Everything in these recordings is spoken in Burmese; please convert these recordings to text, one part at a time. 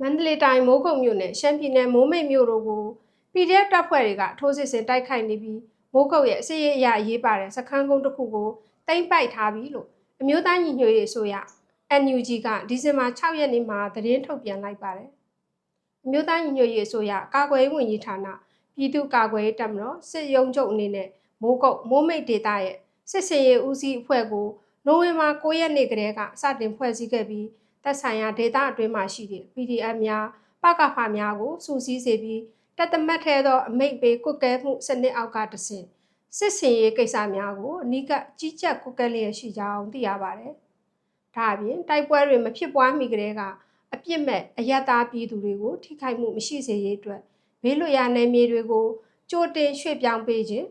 မန္တလေးတိုင်းမိုးကုတ်မြို့နယ်ရှမ်းပြည်နယ်မိုးမိတ်မြို့တို့ကို PDF တပ်ဖွဲ့တွေကထိုးစစ်ဆင်တိုက်ခိုက်နေပြီးမိုးကုတ်ရဲ့အစီအရအရေးပါတဲ့စခန်းကုန်းတစ်ခုကိုတိမ့်ပိုက်ထားပြီလို့အမျိုးသားညီညွတ်ရေးအစိုးရ NUG ကဒီဇင်ဘာ6ရက်နေ့မှာသတင်းထုတ်ပြန်လိုက်ပါတယ်။အမျိုးသားညီညွတ်ရေးအစိုးရကာကွယ်ရေးဝန်ကြီးဌာနပြည်သူ့ကာကွယ်ရေးတပ်မတော်စစ်ရုံးချုပ်အနေနဲ့မိုးကုတ်မိုးမိတ်ဒေသရဲ့စစ်စင်ရေးဦးစီးအဖွဲ့ကိုနိုဝင်ဘာ9ရက်နေ့ကတည်းကစတင်ဖွဲ့စည်းခဲ့ပြီး သက်ဆိုင်ရာဒေသအတွင်းမှာရှိတဲ့ PDF များပကဖများကိုစူးစီးစေပြီးတပ်သမတ်ထဲသောအမိတ်ပေးကွက်ကဲမှုစနစ်အောက်ကတဆင့်စစ်စင်ရေးကိစ္စများကိုအနိကကြီးကြပ်ကွက်ကဲလျက်ရှိကြောင်းသိရပါတယ်။ဒါအပြင်တိုက်ပွဲတွေမဖြစ်ပွားမီကတည်းကအပြစ်မဲ့အယက်သားပြည်သူတွေကိုထိခိုက်မှုမရှိစေရေးအတွက်ဘေးလွတ်ရာနယ်မြေတွေကိုကြိုတင်ရွှေ့ပြောင်းပေးခြင်း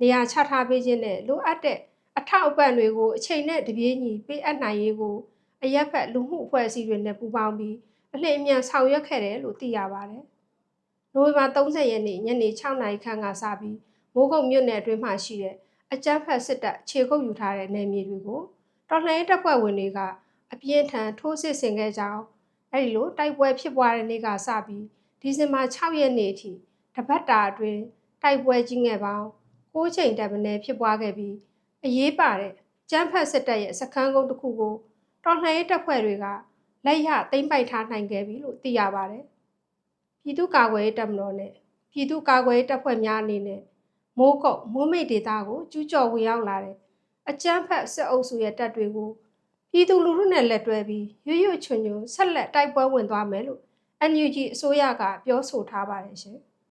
နေရာချထားပေးခြင်းနဲ့လိုအပ်တဲ့အထောက်အပံ့တွေကိုအချိန်နဲ့တပြေးညီပေးအပ်နိုင်ရေးကို အရက်ဖက်လူမှုအဖွဲ့အစည်းတွေနဲ့ပူးပေါင်းပြီးအလင်းအမြန်ဆောင်ရွက်ခဲ့တယ်လို့သိရပါတယ်။နိုဝင်ဘာ30ရက်နေ့ညနေ6နာရီခန့်ကစပြီးမိုးကုတ်မြို့နယ်အတွင်းမှာရှိတဲ့အကြမ်းဖက်စစ်တပ်ခြေကုပ်ယူထားတဲ့နယ်မြေတွေကိုတော်လှန်ရေးတပ်ဖွဲ့ဝင်တွေကအပြင်းထန်ထိုးစစ်ဆင်ခဲ့ကြောင်းအဲဒီလိုတိုက်ပွဲဖြစ်ပွားတဲ့နေ့ကစပြီးဒီဇင်ဘာ6ရက်နေ့အထိတပတ်တာအတွင်းတိုက်ပွဲကြီးငယ်ပေါင်း6ချိန်တက်မင်းဖြစ်ပွားခဲ့ပြီးအရေးပါတဲ့ကျန်းဖက်စစ်တပ်ရဲ့စခန်းကုန်းတစ်ခုကို တော်လှန်ရေးတပ်ဖွဲ့တွေကလက်ရသိမ်းပိုက်ထားနိုင်ခဲ့ပြီလို့သိရပါတယ်။ပြည်သူ့ကာကွယ်ရေးတပ်မတော်နဲ့ပြည်သူ့ကာကွယ်ရေးတပ်ဖွဲ့များအနေနဲ့မိုးကုတ်မိုးမိတ်ဒေသကိုကျူးကျော်ဝင်ရောက်လာတဲ့အကြမ်းဖက်စစ်အုပ်စုရဲ့တပ်တွေကိုပြည်သူလူထုနဲ့လက်တွဲပြီးရွရွချွန်ချွန်ဆက်လက်တိုက်ပွဲဝင်သွားမယ်လို့ NUG အစိုးရကပြောဆိုထားပါတယ်ရှင်။